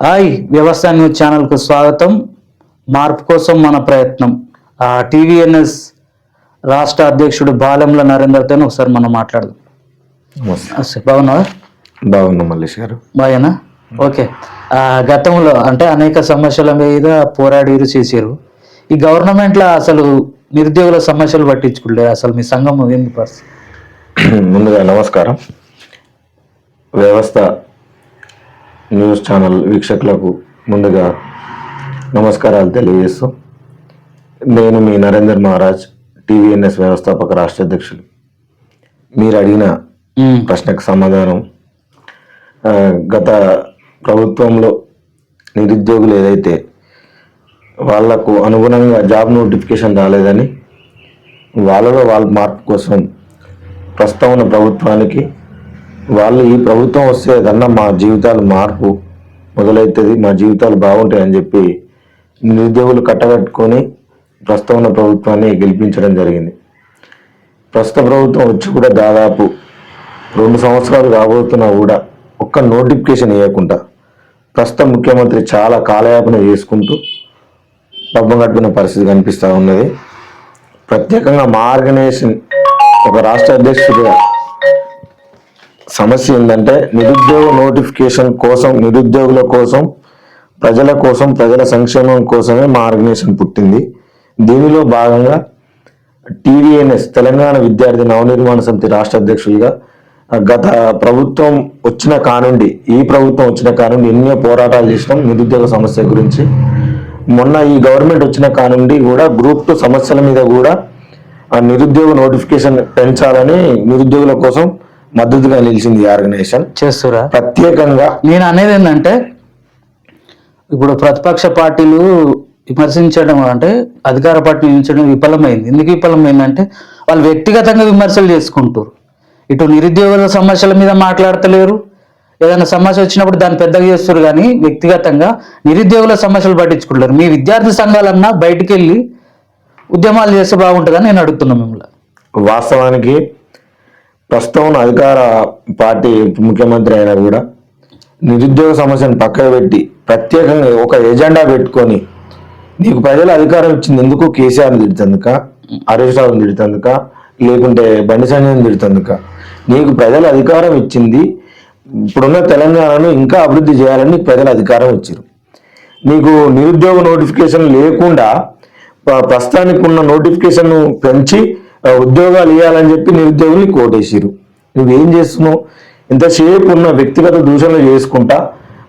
Hi వ్యవసాయ news ఛానల్కు స్వాగతం. మార్పు కోసం మన ప్రయత్నం. టీవీఎన్ఎస్ రాష్ట్ర అధ్యక్షుడు బాలెంల నరేందర్తో ఒకసారి మనం మాట్లాడదాం. బాగున్నావా? బాగున్నా మల్లేష్ గారు. బాగానా ఓకే. గతంలో అంటే అనేక సమస్యల మీద పోరాడిరు చేసారు ఈ గవర్నమెంట్లో అసలు నిరుద్యోగుల సమస్యలు పట్టించుకుంటే అసలు మీ సంఘం ఏంది పరిస్థితి? ముందుగా నమస్కారం. వ్యవస్థ న్యూస్ ఛానల్ వీక్షకులకు ముందుగా నమస్కారాలు తెలియజేస్తూ నేను మీ నరేందర్ మహారాజ్ టీవీఎన్ఎస్ వ్యవస్థాపక రాష్ట్ర అధ్యక్షులు. మీరు అడిగిన ప్రశ్నకు సమాధానం గత ప్రభుత్వంలో నిరుద్యోగులు ఏదైతే వాళ్ళకు అనుగుణంగా జాబ్ నోటిఫికేషన్ రాలేదని వాళ్ళలో వాళ్ళ మార్పు కోసం ప్రస్తుతం ఉన్న ప్రభుత్వానికి వాళ్ళు ఈ ప్రభుత్వం వస్తే కన్నా మా జీవితాలు మార్పు మొదలవుతుంది మా జీవితాలు బాగుంటాయని చెప్పి నిరుద్యోగులు కట్టగట్టుకొని ప్రస్తుతం ఉన్న ప్రభుత్వాన్ని గెలిపించడం జరిగింది. ప్రస్తుత ప్రభుత్వం వచ్చి కూడా దాదాపు రెండు సంవత్సరాలు రాబోతున్నా కూడా ఒక్క నోటిఫికేషన్ ఇవ్వకుండా ప్రస్తుత ముఖ్యమంత్రి చాలా కాలయాపన చేసుకుంటూ డబ్బం కట్టుకున్న పరిస్థితి కనిపిస్తూ ఉన్నది. ప్రత్యేకంగా మా ఆర్గనైజేషన్ ఒక రాష్ట్ర అధ్యక్షుడిగా సమస్య ఏంటంటే నిరుద్యోగ నోటిఫికేషన్ కోసం నిరుద్యోగుల కోసం ప్రజల కోసం ప్రజల సంక్షేమం కోసమే మా ఆర్గనైజేషన్ పుట్టింది. దీనిలో భాగంగా టీవీఎన్ఎస్ తెలంగాణ విద్యార్థి నవనిర్మాణ సమితి రాష్ట్ర అధ్యక్షులుగా గత ప్రభుత్వం వచ్చిన కానుండి ఈ ప్రభుత్వం వచ్చిన కానుండి ఎన్నో పోరాటాలు చేసినాం నిరుద్యోగ సమస్య గురించి. మొన్న ఈ గవర్నమెంట్ వచ్చిన కానుండి కూడా గ్రూప్ టూ సమస్యల మీద కూడా ఆ నిరుద్యోగ నోటిఫికేషన్ పెంచాలని నిరుద్యోగుల కోసం మద్దతుగా నిలిచింది ఈ ఆర్గనైజేషన్. చేస్తురా? ప్రత్యేకంగా నేను అనేది ఏంటంటే ఇప్పుడు ప్రతిపక్ష పార్టీలు విమర్శించడం అంటే అధికార పార్టీ విమర్శించడం విఫలమైంది. ఎందుకు విఫలమైందంటే వాళ్ళు వ్యక్తిగతంగా విమర్శలు చేసుకుంటారు ఇటు నిరుద్యోగుల సమస్యల మీద మాట్లాడతలేరు. ఏదైనా సమస్య వచ్చినప్పుడు దాన్ని పెద్దగా చేస్తారు కానీ వ్యక్తిగతంగా నిరుద్యోగుల సమస్యలు పట్టించుకుంటారు మీ విద్యార్థి సంఘాలన్నా బయటికి వెళ్ళి ఉద్యమాలు చేస్తే బాగుంటుందని నేను అడుగుతున్నాను మిమ్మల్ని. వాస్తవానికి ప్రస్తుతం అధికార పార్టీ ముఖ్యమంత్రి అయినా కూడా నిరుద్యోగ సమస్యను పక్కన పెట్టి ప్రత్యేకంగా ఒక ఎజెండా పెట్టుకొని నీకు ప్రజలు అధికారం ఇచ్చింది ఎందుకు కేసీఆర్ని తిడుతందుక హరీష్ రావుని తిడుతందుక లేకుంటే బండి సంజయ్ని తిడుతుందుక నీకు ప్రజలు అధికారం ఇచ్చింది ఇప్పుడున్న తెలంగాణను ఇంకా అభివృద్ధి చేయాలని ప్రజలు అధికారం ఇచ్చారు. నీకు నిరుద్యోగ నోటిఫికేషన్ లేకుండా ప్రస్తుతానికి ఉన్న నోటిఫికేషన్ పెంచి ఉద్యోగాలు ఇవ్వాలని చెప్పి నిరుద్యోగుల్ని కోటేసిరు నువ్వేం చేస్తున్నావు? ఇంతసేపు ఉన్న వ్యక్తిగత దూషణలు చేసుకుంటా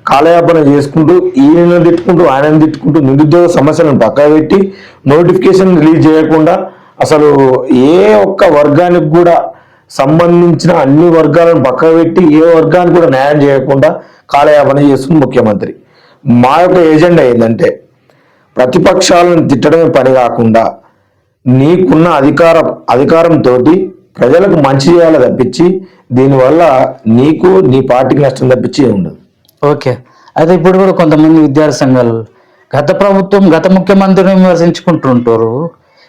కాలయాపన చేసుకుంటూ ఈయన తిట్టుకుంటూ ఆయన తిట్టుకుంటూ నిరుద్యోగ సమస్యలను పక్కన పెట్టి నోటిఫికేషన్ రిలీజ్ చేయకుండా అసలు ఏ ఒక్క వర్గానికి కూడా సంబంధించిన అన్ని వర్గాలను పక్కన పెట్టి ఏ వర్గానికి కూడా న్యాయం చేయకుండా కాలయాపన చేస్తుంది ముఖ్యమంత్రి. మా యొక్క ఏజెండా ఏంటంటే ప్రతిపక్షాలను తిట్టడమే పని కాకుండా నీకున్న అధికారం అధికారంతో ప్రజలకు మంచి చేయాలి తప్పించి దీనివల్ల నీకు నీ పార్టీకి నష్టం తప్పించి ఉండదు. ఓకే. అయితే ఇప్పుడు కూడా కొంతమంది విద్యార్థి సంఘాలు గత ప్రభుత్వం గత ముఖ్యమంత్రిని విమర్శించుకుంటుంటారు.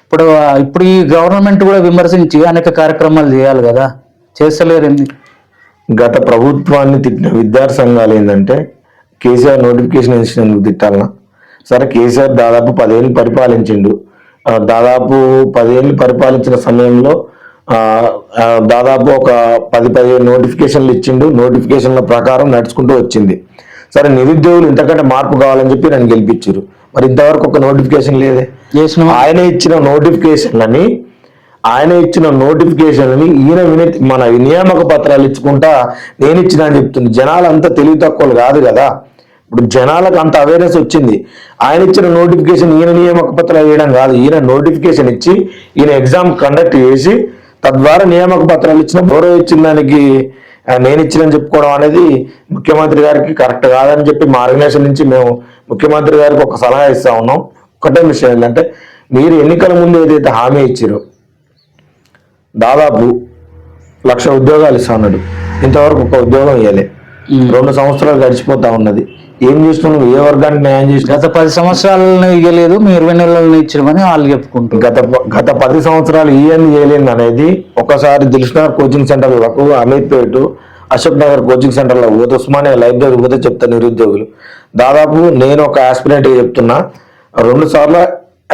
ఇప్పుడు ఇప్పుడు ఈ గవర్నమెంట్ కూడా విమర్శించి అనేక కార్యక్రమాలు చేయాలి కదా. చేస్తలేరు గత ప్రభుత్వాన్ని తిట్టిన విద్యార్థి సంఘాలు ఏంటంటే కేసీఆర్ నోటిఫికేషన్ ఇచ్చినందుకు తిట్టాలనా? సరే కేసీఆర్ దాదాపు పదేళ్ళు పరిపాలించిండు. దాదాపు పదేళ్ళు పరిపాలించిన సమయంలో దాదాపు ఒక పది పదిహేను నోటిఫికేషన్లు ఇచ్చిండు. నోటిఫికేషన్ల ప్రకారం నడుచుకుంటూ వచ్చింది. సరే నిరుద్యోగులు ఇంతకంటే మార్పు కావాలని చెప్పి నన్ను గెలిపించారు మరి ఇంతవరకు ఒక నోటిఫికేషన్ లేదే. చేసిన ఆయన ఇచ్చిన నోటిఫికేషన్లని ఆయన ఇచ్చిన నోటిఫికేషన్లని ఈయన విని మన నియామక పత్రాలు ఇచ్చుకుంటా నేను ఇచ్చిన అని చెప్తుంది జనాలు అంత తెలివి తక్కువలు కాదు కదా. ఇప్పుడు జనాలకు అంత అవేర్నెస్ వచ్చింది. ఆయన ఇచ్చిన నోటిఫికేషన్ ఈయన నియామక పత్రాలు వేయడం కాదు. ఈయన నోటిఫికేషన్ ఇచ్చి ఈయన ఎగ్జామ్ కండక్ట్ చేసి తద్వారా నియామక పత్రాలు ఇచ్చిన గౌరవం ఇచ్చిన దానికి నేను ఇచ్చినని చెప్పుకోవడం అనేది ముఖ్యమంత్రి గారికి కరెక్ట్ కాదని చెప్పి మా ఆర్గనైజేషన్ నుంచి మేము ముఖ్యమంత్రి గారికి ఒక సలహా ఇస్తా ఉన్నాం. ఒకటే విషయం ఏంటంటే మీరు ఎన్నికల ముందు ఏదైతే హామీ ఇచ్చారో దాదాపు లక్ష ఉద్యోగాలు ఇస్తా ఉన్నాడు. ఇంతవరకు ఒక ఉద్యోగం ఇవ్వలే రెండు సంవత్సరాలు గడిచిపోతా ఉన్నది. ఏం చేస్తున్నావు? ఏ వర్గానికి న్యాయం చేసిన గత పది సంవత్సరాలను ఇవ్వలేదు మీ ఇరవై నెలలను ఇచ్చినమని వాళ్ళు చెప్పుకుంటారు గత గత పది సంవత్సరాలు ఈఎన్ చేయలేదు అనేది ఒకసారి దిల్షనార్ కోచింగ్ సెంటర్లకు అమీర్పేట అశోక్ నగర్ కోచింగ్ సెంటర్లో పోతే ఉస్మానియా లైబ్రరీ పోతే చెప్తా నిరుద్యోగులు. దాదాపు నేను ఒక ఆస్పిరెంట్ చెప్తున్నా. రెండు సార్లు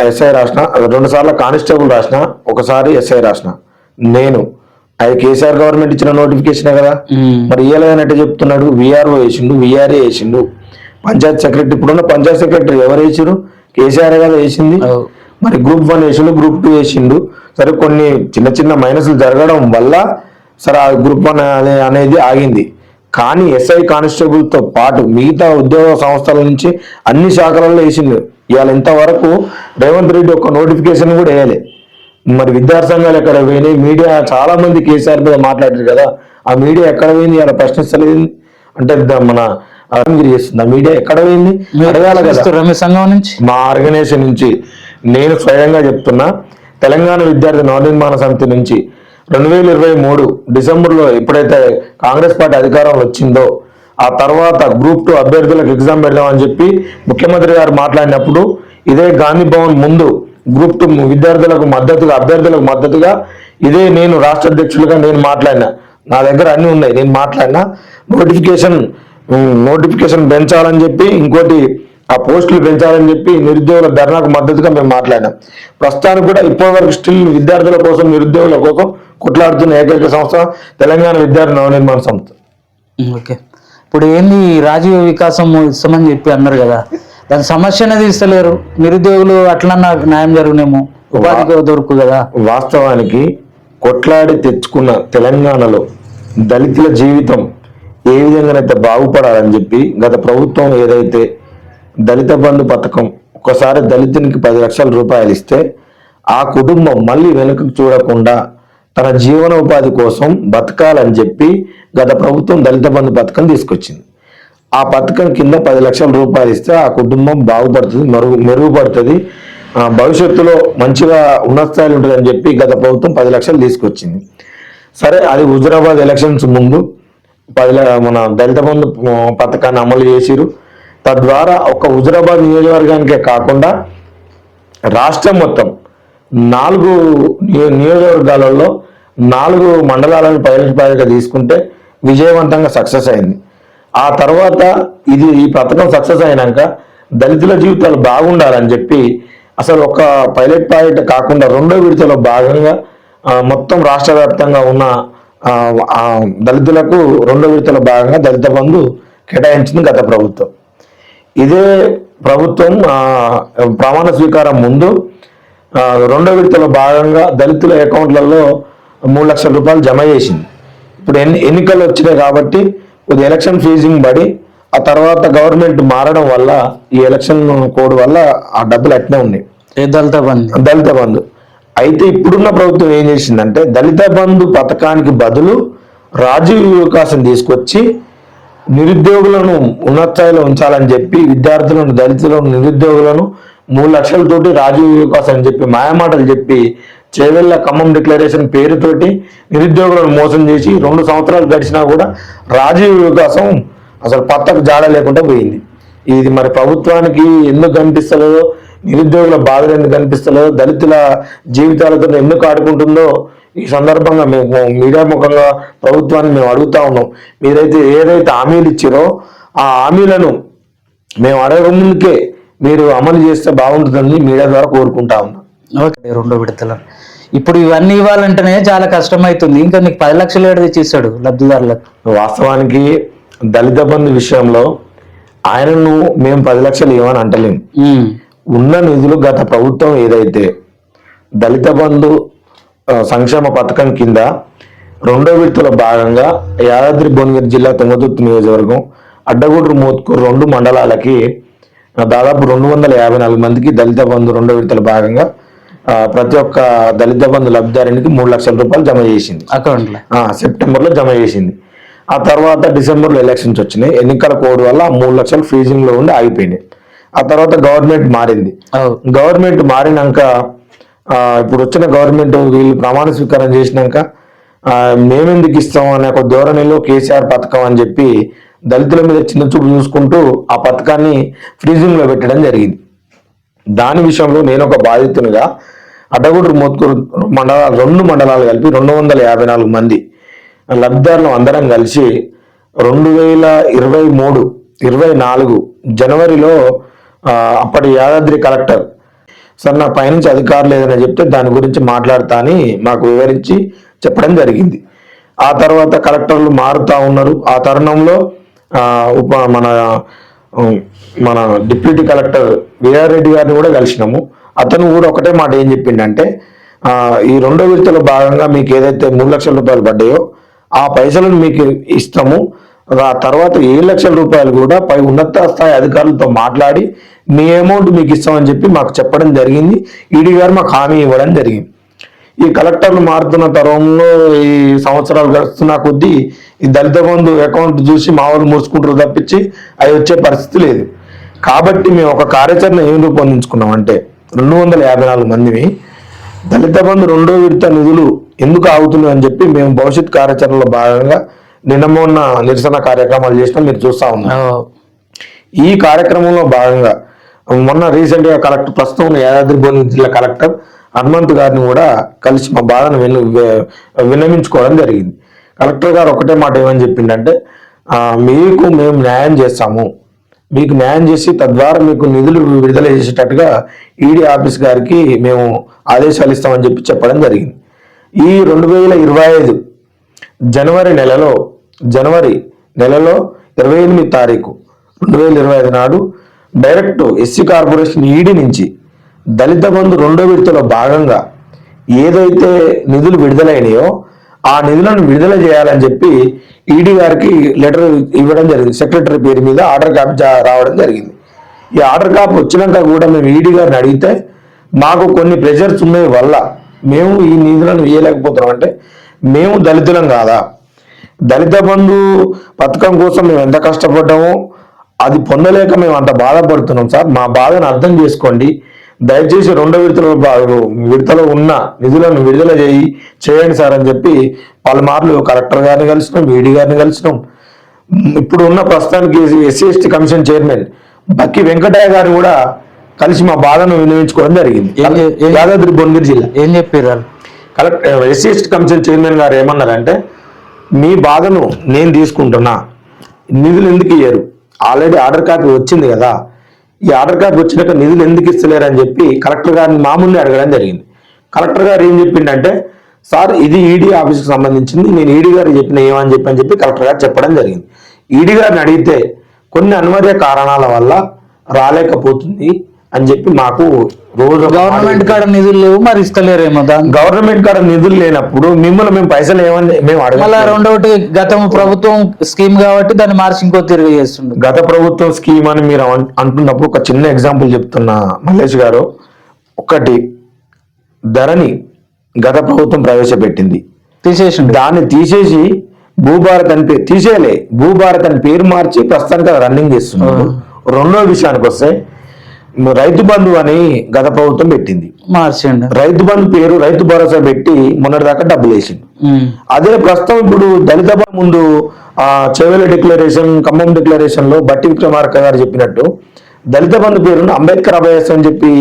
ఎస్ఐ రాసిన రెండు సార్లు కానిస్టేబుల్ రాసిన ఒకసారి ఎస్ఐ రాసిన. నేను అది కేసీఆర్ గవర్నమెంట్ ఇచ్చిన నోటిఫికేషన్ కదా. మరి ఇయ్యలేదనంటే చెప్తున్నాడు విఆర్ఓ వేసిండు విఆర్ఏ వేసిండు. పంచాయత్ సెక్రటరీ ఇప్పుడున్న పంచాయత్ సెక్రటరీ ఎవరు వేసిరు కేసీఆర్ కదా వేసింది. మరి గ్రూప్ వన్ వేసిండు గ్రూప్ టూ వేసిండు. సరే కొన్ని చిన్న చిన్న మైనస్లు జరగడం వల్ల సరే ఆ గ్రూప్ వన్ అనే- అనేది ఆగింది. కానీ ఎస్ఐ కానిస్టేబుల్తో పాటు మిగతా ఉద్యోగ సంస్థల నుంచి అన్ని శాఖలలో వేసిండు. ఇవాళ ఇంతవరకు రేవంత్ రెడ్డి ఒక నోటిఫికేషన్ కూడా వేయలే. మరి విద్యార్థి సంఘాలు ఎక్కడ పోయినాయి? మీడియా చాలా మంది కేసీఆర్ మీద మాట్లాడారు కదా. ఆ మీడియా ఎక్కడ పోయింది? ఇలా ప్రశ్నిస్తలేదు. అంటే మన అరంగిరి చేస్తుంది. ఆ మీడియా ఎక్కడ పోయింది? అడగాలి కదా. మీ సంఘం నుంచి? మా ఆర్గనైజేషన్ నుంచి నేను స్వయంగా చెప్తున్నా తెలంగాణ విద్యార్థి నవనిర్మాణ సమితి నుంచి రెండు వేల ఇరవై మూడు డిసెంబర్లో ఎప్పుడైతే కాంగ్రెస్ పార్టీ అధికారంలో వచ్చిందో ఆ తర్వాత గ్రూప్ టూ అభ్యర్థులకు ఎగ్జామ్ పెడదామని చెప్పి ముఖ్యమంత్రి గారు మాట్లాడినప్పుడు ఇదే గాంధీ భవన్ ముందు గ్రూప్ టూ విద్యార్థులకు మద్దతుగా అభ్యర్థులకు మద్దతుగా ఇదే నేను రాష్ట్ర అధ్యక్షులుగా నేను మాట్లాడినా. నా దగ్గర అన్ని ఉన్నాయి. నేను మాట్లాడినా. నోటిఫికేషన్ నోటిఫికేషన్ పెంచాలని చెప్పి ఇంకోటి ఆ పోస్టులు పెంచాలని చెప్పి నిరుద్యోగుల ధర్నాకు మద్దతుగా మేము మాట్లాడినాం ప్రస్తుతానికి కూడా ఇప్పటివరకు స్టిల్ విద్యార్థుల కోసం నిరుద్యోగుల కోసం కొట్లాడుతున్న ఏకైక సంస్థ తెలంగాణ విద్యార్థి నవనిర్మాణ సంస్థ. ఓకే. ఇప్పుడు ఏంది రాజీవ్ వికాసం ఇస్తామని చెప్పి అన్నారు కదా దాని సమస్య అనేది ఇస్తలేరు. నిరుద్యోగులు అట్లన్నా న్యాయం జరుగునేమో. ఉపాధి దొరుకు కదా. వాస్తవానికి కొట్లాడి తెచ్చుకున్న తెలంగాణలో దళితుల జీవితం ఏ విధంగానైతే బాగుపడాలని చెప్పి గత ప్రభుత్వం ఏదైతే దళిత బంధు పథకం ఒకసారి దళితునికి పది లక్షల రూపాయలు ఇస్తే ఆ కుటుంబం మళ్ళీ వెనుకకు చూడకుండా తన జీవనోపాధి కోసం బతకాలని చెప్పి గత ప్రభుత్వం దళిత బంధు పథకం తీసుకొచ్చింది. ఆ పథకం కింద పది లక్షల రూపాయలు ఇస్తే ఆ కుటుంబం బాగుపడుతుంది మెరుగు మెరుగుపడుతుంది. భవిష్యత్తులో మంచిగా ఉన్నత స్థాయిలో ఉంటుందని చెప్పి గత ప్రభుత్వం పది లక్షలు తీసుకొచ్చింది. సరే అది హుజురాబాద్ ఎలక్షన్స్ ముందు పదిల మన దళిత బంధు పథకాన్ని అమలు చేసిరు తద్వారా ఒక హుజురాబాద్ నియోజకవర్గానికే కాకుండా రాష్ట్రం మొత్తం నాలుగు నియో- నియోజకవర్గాలలో నాలుగు మండలాలను పైలట్ తీసుకుంటే విజయవంతంగా సక్సెస్ అయింది. ఆ తర్వాత ఇది ఈ పథకం సక్సెస్ అయినాక దళితుల జీవితాలు బాగుండాలని చెప్పి అసలు ఒక పైలట్ ప్రాజెక్ట్ కాకుండా రెండో విడతలో భాగంగా మొత్తం రాష్ట్ర వ్యాప్తంగా ఉన్న దళితులకు రెండో విడతలో భాగంగా దళిత బంధు కేటాయించింది గత ప్రభుత్వం. ఇదే ప్రభుత్వం ప్రమాణ స్వీకారం ముందు రెండో విడతలో భాగంగా దళితుల అకౌంట్లలో మూడు లక్షల రూపాయలు జమ చేసింది. ఇప్పుడు ఎన్ని ఎన్నికలు వచ్చినాయి కాబట్టి కొద్ది ఎలక్షన్ ఫీజింగ్ పడి ఆ తర్వాత గవర్నమెంట్ మారడం వల్ల ఈ ఎలక్షన్ కోడ్ వల్ల ఆ డబ్బులు అట్నే ఉన్నాయి. దళిత బంధు? దళిత బంధు. అయితే ఇప్పుడున్న ప్రభుత్వం ఏం చేసిందంటే దళిత బంధు పథకానికి బదులు రాజీవ్ వికాసం తీసుకొచ్చి నిరుద్యోగులను ఉన్నత స్థాయిలో ఉంచాలని చెప్పి విద్యార్థులను దళితులను నిరుద్యోగులను మూడు లక్షలతోటి రాజీవ్ వికాస్ అని చెప్పి మాయమాటలు చెప్పి చేవెళ్ళ ఖమ్మం డిక్లరేషన్ పేరుతోటి నిరుద్యోగులను మోసం చేసి రెండు సంవత్సరాలు గడిచినా కూడా రాజీవ్ వికాసం అసలు పత్తకు జాడ లేకుండా పోయింది. ఇది మరి ప్రభుత్వానికి ఎందుకు కనిపిస్తలేదో నిరుద్యోగుల బాధలు ఎందుకు కనిపిస్తలేదో దళితుల జీవితాలతో ఎందుకు ఆడుకుంటుందో ఈ సందర్భంగా మేము మీడియా ముఖంగా ప్రభుత్వాన్ని మేము అడుగుతా ఉన్నాం. మీరైతే ఏదైతే హామీలు ఇచ్చారో ఆ హామీలను మేము అడగక ముందుకే మీరు అమలు చేస్తే బాగుంటుందని మీడియా ద్వారా కోరుకుంటా ఉన్నాం. ఓకే రెండో విడతల. ఇప్పుడు ఇవన్నీ ఇవ్వాలంటేనే చాలా కష్టం అవుతుంది ఇంకా నీకు పది లక్షలు ఏడు తెచ్చి ఇస్తాడు లబ్ధిదారులకు. వాస్తవానికి దళిత బంధు విషయంలో ఆయనను మేము పది లక్షలు ఇవ్వని అంటలేము ఉన్న నిధులు గత ప్రభుత్వం ఏదైతే దళిత బంధు సంక్షేమ పథకం కింద రెండో విడతలో భాగంగా యాదాద్రి భువనగిరి జిల్లా తుంగతుర్తి నియోజకవర్గం అడ్డగూడూరు మోత్కూరు రెండు మండలాలకి దాదాపు రెండు వందల యాభై నాలుగు మందికి దళిత బంధు రెండో విడతల భాగంగా ప్రతి ఒక్క దళిత బంధు లబ్ధిదారునికి మూడు లక్షల రూపాయలు జమ చేసింది. అకౌంట్లో ఆ, సెప్టెంబర్లో జమ చేసింది. ఆ తర్వాత డిసెంబర్లో ఎలక్షన్స్ వచ్చినాయి. ఎన్నికల కోడ్ వల్ల మూడు లక్షలు freezing లో ఉండి ఆగిపోయినాయి. ఆ తర్వాత గవర్నమెంట్ మారింది. గవర్నమెంట్ మారినాక ఆ, ఇప్పుడు వచ్చిన గవర్నమెంట్ వీళ్ళు ప్రమాణ స్వీకారం చేసినాక మేమెందుకు ఇస్తాం అనే ఒక ధోరణిలో కేసీఆర్ పథకం అని చెప్పి దళితుల మీద చిన్న చూపు చూసుకుంటూ ఆ పథకాన్ని freezing లో పెట్టడం జరిగింది. దాని విషయంలో నేను ఒక బాధితునిగా అడ్డగూడూరు మోత్కూరు మండలాలు రెండు మండలాలు కలిపి రెండు వందల యాభై నాలుగు మంది లబ్ధిదారులు అందరం కలిసి రెండు వేల ఇరవై మూడు ఇరవై నాలుగు జనవరిలో అప్పటి యాదాద్రి కలెక్టర్ సార్ నా పైనుంచి అధికారులు లేదని చెప్తే దాని గురించి మాట్లాడతా అని మాకు వివరించి చెప్పడం జరిగింది. ఆ తర్వాత కలెక్టర్లు మారుతా ఉన్నారు. ఆ తరుణంలో ఉప మన మన డిప్యూటీ కలెక్టర్ వీరారెడ్డి రెడ్డి గారిని కూడా కలిసినాము. అతను కూడా ఒకటే మాట ఏం చెప్పిండంటే ఈ రెండో విడతలో భాగంగా మీకు ఏదైతే మూడు లక్షల రూపాయలు పడ్డాయో ఆ పైసలను మీకు ఇస్తాము. ఆ తర్వాత ఏడు లక్షల రూపాయలు కూడా పై ఉన్నత స్థాయి అధికారులతో మాట్లాడి మీ అమౌంట్ మీకు ఇస్తామని చెప్పి మాకు చెప్పడం జరిగింది. ఈడీ గారు మాకు హామీ ఇవ్వడం జరిగింది. ఈ కలెక్టర్లు మారుతున్న తరంలో ఈ సంవత్సరాలు గడుస్తున్న కొద్దీ ఈ దళిత బంధు అకౌంట్ చూసి మా వాళ్ళు మూసుకుంటారు తప్పించి అవి వచ్చే పరిస్థితి లేదు. కాబట్టి మేము ఒక కార్యాచరణ ఏం రూపొందించుకున్నాం అంటే రెండు వందల యాభై నాలుగు మందిని దళిత బంధు రెండో విడత నిధులు ఎందుకు ఆగుతున్నాయి అని చెప్పి మేము భవిష్యత్ కార్యాచరణలో భాగంగా నిన్న మొన్న నిరసన కార్యక్రమాలు చేసినా మీరు చూస్తా ఉన్నారు. ఆ, ఈ కార్యక్రమంలో భాగంగా మొన్న రీసెంట్గా కలెక్టర్ ప్రస్తుతం ఉన్న యాదాద్రి భువనగిరి జిల్లా కలెక్టర్ హనుమంత్ గారిని కూడా కలిసి మా బాధను విన్న వి- విన్నవించుకోవడం జరిగింది. కలెక్టర్ గారు ఒకటే మాట ఏమని చెప్పిండంటే మీకు మేము న్యాయం చేస్తాము. మీకు న్యాయం చేసి తద్వారా మీకు నిధులు విడుదల చేసేటట్టుగా ఈడీ ఆఫీస్ గారికి మేము ఆదేశాలు ఇస్తామని చెప్పి చెప్పడం జరిగింది. ఈ రెండు వేల ఇరవై ఐదు జనవరి నెలలో జనవరి నెలలో ఇరవై ఎనిమిది తారీఖు రెండు వేల ఇరవై ఐదు నాడు డైరెక్ట్ ఎస్సీ కార్పొరేషన్ ఈడీ నుంచి దళిత బంధు రెండో విడతలో భాగంగా ఏదైతే నిధులు విడుదలైనాయో ఆ నిధులను విడుదల చేయాలని చెప్పి ఈడీ గారికి లెటర్ ఇవ్వడం జరిగింది. సెక్రటరీ పేరు మీద ఆర్డర్ కాపీ జా- రావడం జరిగింది. ఈ ఆర్డర్ కాపీ వచ్చినాక కూడా మేము ఈడీ గారిని అడిగితే మాకు కొన్ని ప్రెషర్స్ ఉన్నాయి వల్ల మేము ఈ నిధులను వేయలేకపోతున్నాం. అంటే మేము దళితులం కాదా? దళిత బంధు పథకం కోసం మేము ఎంత కష్టపడ్డామో అది పొందలేక మేము అంత బాధపడుతున్నాం సార్. మా బాధను అర్థం చేసుకోండి. దయచేసి రెండో విడతలో విడతలో ఉన్న నిధులను విడుదల చేయి చేయండి సార్ అని చెప్పి పలుమార్లు కలెక్టర్ గారిని కలిసినాం వీడి గారిని కలిసినాం ఇప్పుడు ఉన్న ప్రస్తుతానికి SC ST commission chairman Bakki Venkataiah గారు కూడా కలిసి మా బాధను వినియోగించుకోవడం జరిగింది. యాదాద్రి భువనగిరి జిల్లా. ఏం చెప్పారు? Collector SC ST commission chairman గారు ఏమన్నారంటే మీ బాధను నేను తీసుకుంటున్నా నిధులు ఎందుకు ఇయ్యరు? ఆల్రెడీ ఆర్డర్ కాపీ వచ్చింది కదా. ఈ ఆర్డర్ కాపీ వచ్చినాక నిధులు ఎందుకు ఇస్తలేరు అని చెప్పి కలెక్టర్ గారిని మామూలు అడగడం జరిగింది. కలెక్టర్ గారు ఏం చెప్పిండంటే సార్ ఇది ఈడీ ఆఫీస్కి సంబంధించింది నేను ఈడీ గారు చెప్పిన ఏమని చెప్పి అని చెప్పి కలెక్టర్ గారు చెప్పడం జరిగింది. ఈడీ గారిని అడిగితే కొన్ని అనివార్య కారణాల వల్ల రాలేకపోతుంది అని చెప్పి మాకు రోజు గవర్నమెంట్ కాడ నిధులు లేవు మరి ఇస్తలేరేమో దాని గవర్నమెంట్ కాడ నిధులు లేనప్పుడు మిమ్మల్ని మేము పైసలు ఏమని మేము మళ్ళా అడగలేదు రెండవటి గతం ప్రభుత్వం స్కీమ్ కాబట్టి దాన్ని మార్చి ఇంకో తిరిగి చేస్తుండ్రు గత ప్రభుత్వం స్కీమ్ అని మీరు అంటున్నప్పుడు ఒక చిన్న ఎగ్జాంపుల్ చెప్తున్నా మల్లేష్ గారు. ఒకటి ధరని గత ప్రభుత్వం ప్రవేశపెట్టింది. తీసేసిండు. దాన్ని తీసేసి భూభారత్ అని పేరు తీసేయలే. భూభారత్ అని పేరు మార్చి ప్రస్తుతానికి రన్నింగ్ చేస్తున్నారు రెండో విషయానికి వస్తే రైతు బంధు అని గత ప్రభుత్వం పెట్టింది. మార్చిండు. రైతు బంధు పేరు రైతు భరోసా పెట్టి మొన్నటిదాకా డబ్బులు వేసింది. అదే ప్రస్తుతం ఇప్పుడు దళిత ముందు ఆ చెవెల డిక్లరేషన్ ఖమ్మం డిక్లరేషన్లో బట్టి విక్రమార్క గారు చెప్పినట్టు దళిత బంధు పేరును అంబేద్కర్ అభయాస్ అని చెప్పి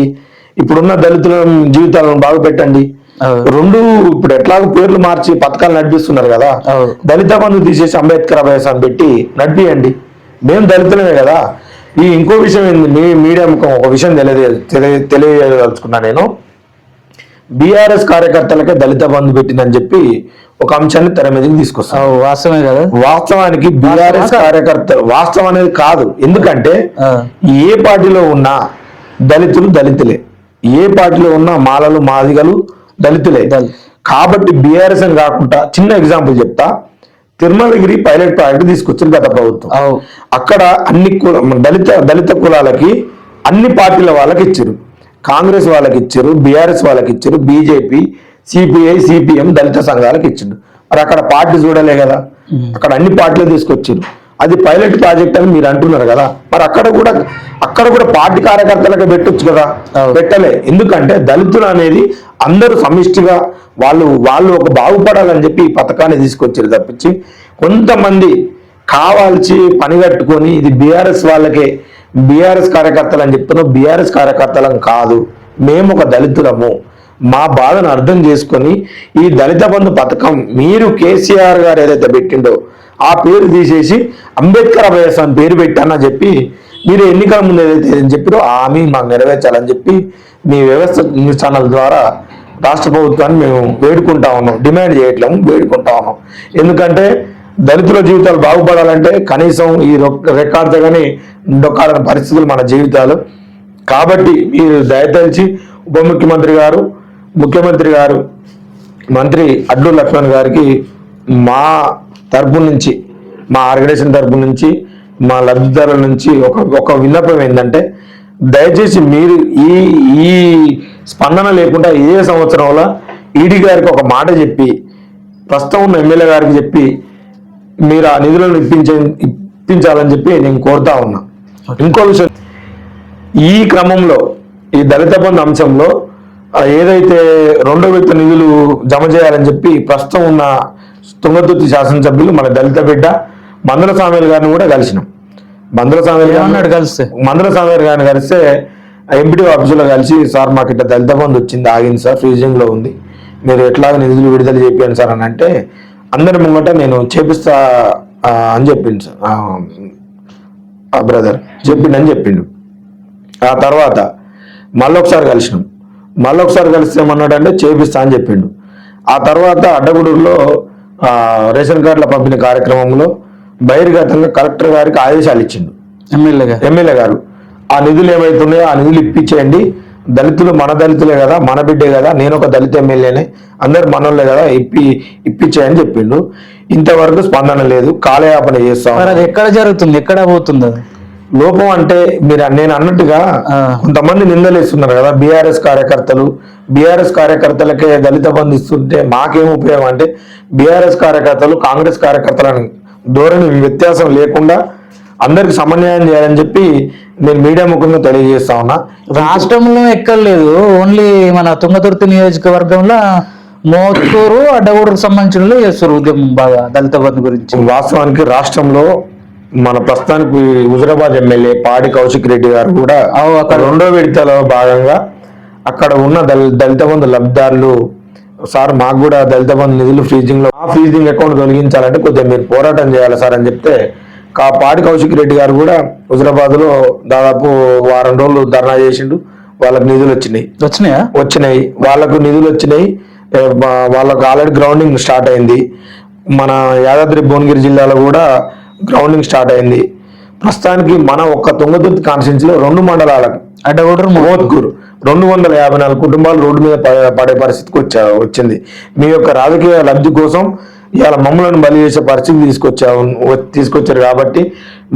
ఇప్పుడున్న దళితుల జీవితాలను బాగు పెట్టండి అవును. రెండు ఇప్పుడు ఎట్లాగో పేర్లు మార్చి పథకాలు నడిపిస్తున్నారు కదా. దళిత బంధు తీసేసి అంబేద్కర్ అభయాస్ అని పెట్టి నడిపియండి. మేము దళితులమే కదా. ఈ ఇంకో విషయం ఏంది? మీ మీడియా ముఖం ఒక విషయం తెలియజే తెలియ- తెలియజేయదలుచుకున్నా నేను. బీఆర్ఎస్ కార్యకర్తలకే దళిత బంధు పెట్టిందని చెప్పి ఒక అంశాన్ని తెర మీదకి తీసుకొస్తాం అవు, వాస్తవమే కదా? వాస్తవానికి బీఆర్ఎస్ కార్యకర్త వాస్తవం అనేది కాదు. ఎందుకంటే. ఏ పార్టీలో ఉన్నా దళితులు దళితులే. ఏ పార్టీలో ఉన్నా మాలలు మాదిగలు దళితులే. దళి- కాబట్టి బీఆర్ఎస్ అని కాకుండా చిన్న ఎగ్జాంపుల్ చెప్తా. తిరుమలగిరి పైలట్ ప్రాజెక్ట్ తీసుకొచ్చింది గత ప్రభుత్వం. అక్కడ అన్ని కుల దళిత దళిత కులాలకి అన్ని పార్టీల వాళ్ళకి ఇచ్చారు. కాంగ్రెస్ వాళ్ళకి ఇచ్చారు బీఆర్ఎస్ వాళ్ళకి ఇచ్చారు బీజేపీ సిపిఐ సిపిఎం దళిత సంఘాలకు ఇచ్చిండు. మరి అక్కడ పార్టీ చూడలే కదా. అక్కడ అన్ని పార్టీలు తీసుకొచ్చారు అది పైలట్ ప్రాజెక్ట్ అని మీరు అంటున్నారు కదా. మరి అక్కడ కూడా అక్కడ కూడా పార్టీ కార్యకర్తలకు పెట్టొచ్చు కదా. పెట్టలే. ఎందుకంటే దళితులు అనేది అందరూ సమిష్టిగా వాళ్ళు వాళ్ళు ఒక బాగుపడాలని చెప్పి ఈ పథకాన్ని తీసుకొచ్చారు తప్పించి కొంతమంది కావాల్సి పని కట్టుకొని ఇది బీఆర్ఎస్ వాళ్ళకే బీఆర్ఎస్ కార్యకర్తలు అని చెప్తున్నాం. బీఆర్ఎస్ కార్యకర్తలం కాదు. మేము ఒక దళితులము. మా బాధను అర్థం చేసుకొని ఈ దళిత బంధు పథకం మీరు కేసీఆర్ గారు ఏదైతే పెట్టిండో ఆ పేరు తీసేసి అంబేద్కర్ అభయసాన్ని పేరు పెట్టానని చెప్పి మీరు ఎన్నికల ముందు ఏదైతే ఏం చెప్పారో ఆ హామీ మాకు నెరవేర్చాలని చెప్పి మీ వ్యవస్థ న్యూస్ ఛానల్ ద్వారా రాష్ట్ర ప్రభుత్వాన్ని మేము వేడుకుంటా ఉన్నాం డిమాండ్ చేయట్లేము వేడుకుంటా ఉన్నాం. ఎందుకంటే దళితుల జీవితాలు బాగుపడాలంటే కనీసం ఈ రొక్- రెక్కాడితే కానీ డొక్కాడని పరిస్థితులు మన జీవితాలు. కాబట్టి మీరు దయతలిచి ఉప ముఖ్యమంత్రి గారు ముఖ్యమంత్రి గారు మంత్రి అడ్డు లక్ష్మణ్ గారికి మా తరపు నుంచి మా ఆర్గనైజేషన్ తరపు నుంచి మా లబ్ధిదారుల నుంచి ఒక ఒక విన్నపం ఏంటంటే దయచేసి మీరు ఈ ఈ స్పందన లేకుండా ఏ సంవత్సరంలో ఈడీ గారికి ఒక మాట చెప్పి ప్రస్తుతం ఉన్న ఎమ్మెల్యే గారికి చెప్పి మీరు ఆ నిధులను ఇప్పించే ఇప్పించాలని చెప్పి నేను కోరుతా ఉన్నా. ఇంకో విషయం ఈ క్రమంలో ఈ దళిత బంధు అంశంలో ఏదైతే రెండో వ్యక్తి నిధులు జమ చేయాలని చెప్పి ప్రస్తుతం ఉన్న తుంగతుర్తి శాసనసభ్యులు మన దళిత బిడ్డ మందల స్వామిలు గారిని కూడా కలిసినాం. మందల ఏమన్నాడు గారిని కలిస్తే? మందల స్వామి గారిని కలిస్తే ఎంపీడీ ఆఫీసులో కలిసి సార్ మాకు ఇట్లా దళిత బంధు వచ్చింది ఆగింది సార్ ఫ్రీజింగ్లో ఉంది. మీరు ఎట్లాగ నిధులు విడుదల చేపాను సార్ అని అంటే అందరి ముంగట నేను చేపిస్తా అని చెప్పింది సార్. ఆ బ్రదర్ చెప్పిండని చెప్పిండు. ఆ తర్వాత మళ్ళొకసారి కలిసినాం. మళ్ళొకసారి కలిస్తే ఏమన్నాడంటే చేపిస్తా అని చెప్పిండు. ఆ తర్వాత అడ్డగూడూరులో ఆ, రేషన్ కార్డుల పంపిణీ కార్యక్రమంలో బహిర్గతంగా కలెక్టర్ గారికి ఆదేశాలు ఇచ్చిండు. ఎమ్మెల్యేగా ఎమ్మెల్యే గారు ఆ నిధులు ఏమైతున్నాయో ఆ నిధులు ఇప్పించేయండి. దళితులు మన దళితులే కదా మన బిడ్డే కదా నేను ఒక దళిత ఎమ్మెల్యేనే అందరు మనోళ్ళే కదా ఇప్పి ఇప్పించేయని చెప్పిండు. ఇంతవరకు స్పందన లేదు కాలయాపన చేస్తాం అది ఎక్కడ జరుగుతుంది? ఎక్కడ పోతుంది అది? లోపం అంటే మీరు నేను అన్నట్టుగా. కొంతమంది నిందలేస్తున్నారు కదా బీఆర్ఎస్ కార్యకర్తలు. బీఆర్ఎస్ కార్యకర్తలకే దళిత బంధు ఇస్తుంటే మాకేం ఉపయోగం అంటే బీఆర్ఎస్ కార్యకర్తలు కాంగ్రెస్ కార్యకర్తలను ధోరణి వ్యత్యాసం లేకుండా అందరికి సమన్వయం చేయాలని చెప్పి నేను మీడియా ముఖంగా తెలియజేస్తా ఉన్నా. రాష్ట్రంలో ఎక్కర్లేదు. ఓన్లీ మన తుంగతుర్తి నియోజకవర్గంలో మోత్తూరు అడ్డగూడకు సంబంధించిన చేస్తారు ఉద్యమం బాగా దళిత బంధు గురించి. వాస్తవానికి రాష్ట్రంలో మన ప్రస్తుతానికి హుజరాబాద్ ఎమ్మెల్యే పాడి కౌశిక్ రెడ్డి గారు కూడా అక్కడ- రెండో విడతలో భాగంగా అక్కడ ఉన్న దళ- దళిత బంధు లబ్ధిదారులు సార్ మాకు కూడా దళిత బంధు నిధులు ఫ్రీజింగ్లో ఆ ఫ్రీజింగ్ అకౌంట్ తొలగించాలంటే కొద్దిగా మీరు పోరాటం చేయాలి సార్ అని చెప్తే కా పాడి కౌశిక్ రెడ్డి గారు కూడా హుజరాబాద్లో దాదాపు వారం రోజులు ధర్నా చేసిండు. వాళ్ళకి నిధులు వచ్చినాయి. వచ్చినాయా? వచ్చినాయి. వాళ్ళకు నిధులు వచ్చినాయి. వాళ్ళకు ఆల్రెడీ గ్రౌండింగ్ స్టార్ట్ అయింది. మన యాదాద్రి భువనగిరి జిల్లాలో కూడా గ్రౌండింగ్ స్టార్ట్ అయింది. ప్రస్తుతానికి మన ఒక్క తుంగతుర్తి కాన్స్టిట్యూన్సీలో రెండు మండలాలకు అడ్డగూడరు మోత్కూరు రెండు వందల యాభై నాలుగు కుటుంబాలు రోడ్డు మీద పడే పరిస్థితికి వచ్చా వచ్చింది. మీ యొక్క రాజకీయ లబ్ధి కోసం ఇవాళ మమ్మల్ని బలి చేసే పరిస్థితి తీసుకొచ్చా తీసుకొచ్చారు కాబట్టి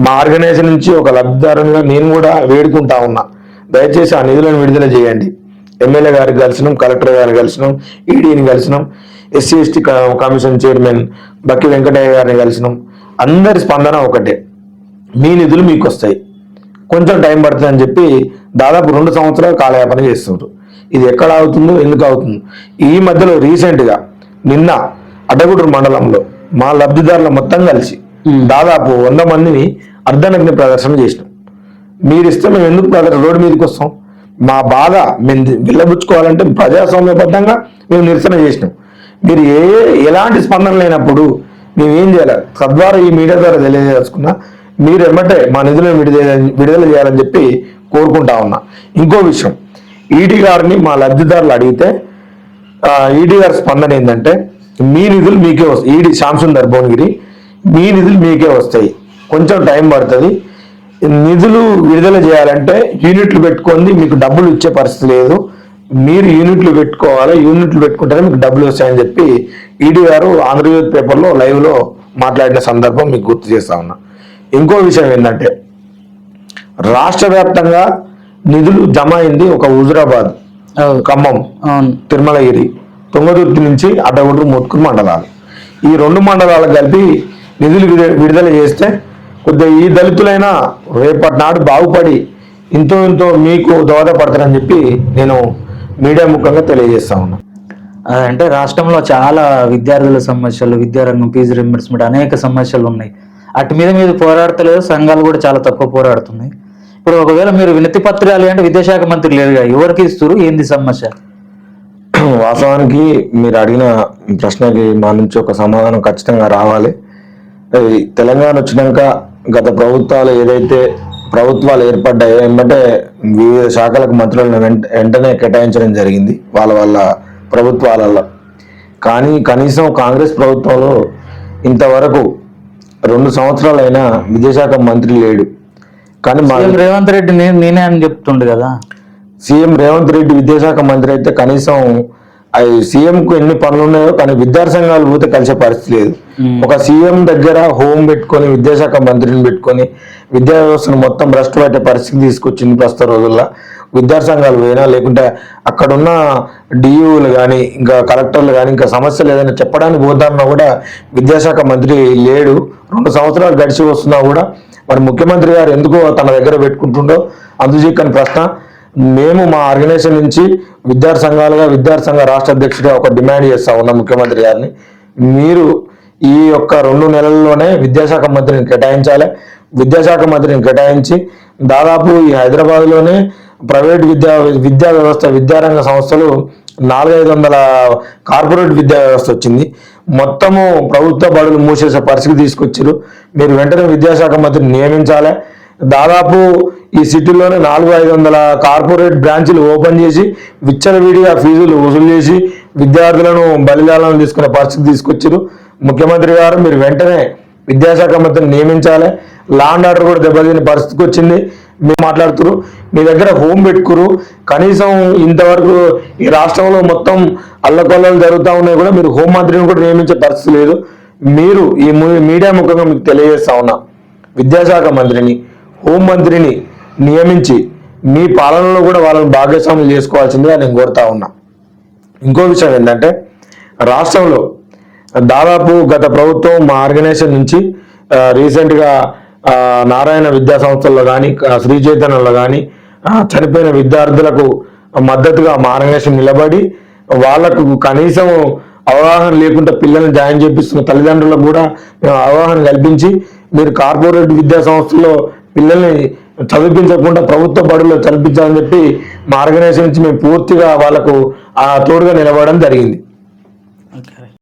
మా ఆర్గనైజేషన్ నుంచి ఒక లబ్ధిదారునిగా నేను కూడా వేడుకుంటా ఉన్నా. దయచేసి ఆ నిధులను విడుదల చేయండి. ఎమ్మెల్యే గారికి కలిసినాం కలెక్టర్ గారిని కలిసినాం ఈడీని కలిసినాం SC ST commission chairman Bakki Venkataiah గారిని కలిసినాం. అందరి స్పందన ఒకటే. మీ నిధులు మీకు వస్తాయి కొంచెం టైం పడుతుంది అని చెప్పి దాదాపు రెండు సంవత్సరాలు కాలయాపన చేస్తున్నారు. ఇది ఎక్కడ అవుతుందో ఎందుకు అవుతుందో ఈ మధ్యలో రీసెంట్గా నిన్న అడ్డగూడూరు మండలంలో మా లబ్ధిదారుల మొత్తం కలిసి. దాదాపు వంద మందిని అర్ధనగ్ని ప్రదర్శన చేసినాం. మీరు ఇస్తే మేము ఎందుకు ప్రదర్శన రోడ్డు మీదకి వస్తాం? మా బాధ మేము వెళ్ళబుచ్చుకోవాలంటే ప్రజాస్వామ్యబద్ధంగా మేము నిరసన చేసినాం. మీరు ఏ ఎలాంటి స్పందన లేనప్పుడు మేము ఏం చేయాలి? తద్వారా ఈ మీడియా ద్వారా తెలియజేసుకున్నా మీరు ఎమ్మటే మా నిధులను విడుదల విడుదల చేయాలని చెప్పి కోరుకుంటా ఉన్నా. ఇంకో విషయం ఈడీ గారిని మా లబ్ధిదారులు అడిగితే ఈడీ గారి స్పందన ఏంటంటే మీ నిధులు మీకే వస్తాయి ఈడీ శాంసుందర్ భువనగిరి మీ నిధులు మీకే వస్తాయి. కొంచెం టైం పడుతుంది. నిధులు విడుదల చేయాలంటే యూనిట్లు పెట్టుకొని మీకు డబ్బులు ఇచ్చే పరిస్థితి లేదు. మీరు యూనిట్లు పెట్టుకోవాలి యూనిట్లు పెట్టుకుంటేనే మీకు డబ్బులు వస్తాయని చెప్పి ఈడీ గారు ఆంధ్రజ్యోతి పేపర్లో లైవ్లో మాట్లాడిన సందర్భం మీకు గుర్తు చేస్తా ఉన్నా. ఇంకో విషయం ఏంటంటే రాష్ట్ర వ్యాప్తంగా నిధులు జమ అయింది ఒక హుజురాబాద్ ఖమ్మం తిరుమలగిరి తుంగతుర్తి నుంచి అడ్డగొడ్డు మొత్తుకుని మండలాలు. ఈ రెండు మండలాలకు కలిపి నిధులు విడు- విడుదల చేస్తే కొద్దిగా ఈ దళితులైనా రేపటి నాడు బాగుపడి ఇంతో ఇంతో మీకు దోహదపడతారని చెప్పి నేను మీడియా ముఖంగా తెలియజేస్తా ఉన్నా. అంటే రాష్ట్రంలో చాలా విద్యార్థుల సమస్యలు విద్యారంగం ఫీజు రింబర్స్మెంట్ అనేక సమస్యలు ఉన్నాయి. అటు మీద మీద పోరాడతలేదు సంఘాలు కూడా చాలా తక్కువ పోరాడుతున్నాయి. ఇప్పుడు ఒకవేళ మీరు వినతి పత్రాలు అంటే విద్యాశాఖ మంత్రి లేరుగా ఎవరికి ఇస్తారు ఏంది సమస్య? వాస్తవానికి మీరు అడిగిన ప్రశ్నకి మా నుంచి ఒక సమాధానం ఖచ్చితంగా రావాలి. తెలంగాణ వచ్చినాక గత ప్రభుత్వాలు ఏదైతే ప్రభుత్వాలు ఏర్పడ్డాయో ఏమంటే వివిధ శాఖలకు మంత్రులను వెంట వెంటనే కేటాయించడం జరిగింది. వాళ్ళ వాళ్ళ ప్రభుత్వాలలో కానీ కనీసం కాంగ్రెస్ ప్రభుత్వంలో ఇంతవరకు రెండు సంవత్సరాలైనా విద్యాశాఖ మంత్రి లేడు. కానీ మా రేవంత్ రెడ్డి నేను నేనే అని చెప్తుండు కదా. సీఎం రేవంత్ రెడ్డి విద్యాశాఖ మంత్రి అయితే కనీసం అవి సీఎం కు ఎన్ని పనులు ఉన్నాయో కానీ విద్యార్థి సంఘాలు పోతే కలిసే పరిస్థితి లేదు. ఒక సీఎం దగ్గర హోమ్ పెట్టుకొని విద్యాశాఖ మంత్రిని పెట్టుకొని విద్యా వ్యవస్థను మొత్తం భ్రష్టు పట్టే పరిస్థితి తీసుకొచ్చింది ప్రస్తుత రోజుల్లో. విద్యార్థి సంఘాలు పోయినా లేకుంటే అక్కడున్న డిఈఓలు కానీ ఇంకా కలెక్టర్లు కానీ ఇంకా సమస్యలు ఏదైనా చెప్పడానికి పోతాన్నా కూడా విద్యాశాఖ మంత్రి లేడు. రెండు సంవత్సరాలు గడిచి వస్తున్నా కూడా మరి ముఖ్యమంత్రి గారు ఎందుకో తన దగ్గర పెట్టుకుంటుండో అందుచేకని ప్రశ్న. మేము మా ఆర్గనైజేషన్ నుంచి విద్యార్థి సంఘాలుగా విద్యార్థి సంఘ రాష్ట్ర అధ్యక్షుడిగా ఒక డిమాండ్ చేస్తా ఉన్నాం ముఖ్యమంత్రి గారిని. మీరు ఈ యొక్క రెండు నెలల్లోనే విద్యాశాఖ మంత్రిని కేటాయించాలి. విద్యాశాఖ మంత్రిని కేటాయించి దాదాపు ఈ హైదరాబాద్లోనే ప్రైవేట్ విద్యా విద్యా వ్యవస్థ విద్యారంగ సంస్థలు నాలుగైదు వందల కార్పొరేట్ విద్యా వ్యవస్థ వచ్చింది. మొత్తము ప్రభుత్వ బడులు మూసేసే పరిస్థితి తీసుకొచ్చారు మీరు వెంటనే విద్యాశాఖ మంత్రిని నియమించాలి. దాదాపు ఈ సిటీలోనే నాలుగు ఐదు వందల కార్పొరేట్ బ్రాంచ్లు ఓపెన్ చేసి విచ్చలవిడిగా ఫీజులు వసూలు చేసి విద్యార్థులను బలిదానాలు తీసుకునే పరిస్థితి తీసుకొచ్చారు ముఖ్యమంత్రి గారు మీరు వెంటనే విద్యాశాఖ మంత్రిని నియమించాలి. లాండ్ ఆర్డర్ కూడా దెబ్బతిని పరిస్థితికి వచ్చింది. మీరు మాట్లాడుతురు మీ దగ్గర హోమ్ పెట్టుకురు కనీసం ఇంతవరకు ఈ రాష్ట్రంలో మొత్తం అల్లకొల్లలు జరుగుతూ ఉన్నాయి కూడా మీరు హోం మంత్రిని కూడా నియమించే పరిస్థితి లేదు. మీరు ఈ మీడియా ముఖంగా మీకు తెలియజేస్తా ఉన్నా విద్యాశాఖ మంత్రిని హోం మంత్రిని నియమించి మీ పాలనలో కూడా వాళ్ళని భాగస్వాములు చేసుకోవాల్సిందిగా నేను కోరుతా ఉన్నా. ఇంకో విషయం ఏంటంటే రాష్ట్రంలో దాదాపు గత ప్రభుత్వం మా ఆర్గనైజేషన్ నుంచి రీసెంట్గా నారాయణ విద్యా సంస్థల్లో కానీ శ్రీ చైతన్యంలో కానీ చనిపోయిన విద్యార్థులకు మద్దతుగా మా ఆర్గనైజేషన్ నిలబడి వాళ్ళకు కనీసం అవగాహన లేకుండా పిల్లల్ని జాయిన్ చేపిస్తున్న తల్లిదండ్రులకు కూడా మేము అవగాహన కల్పించి మీరు కార్పొరేట్ విద్యా సంస్థల్లో పిల్లల్ని చదివించకుండా ప్రభుత్వ బడుల్లో చదివించాలని చెప్పి మా ఆర్గనైజేషన్ నుంచి మేము పూర్తిగా వాళ్ళకు ఆ తోడుగా నిలబడడం జరిగింది.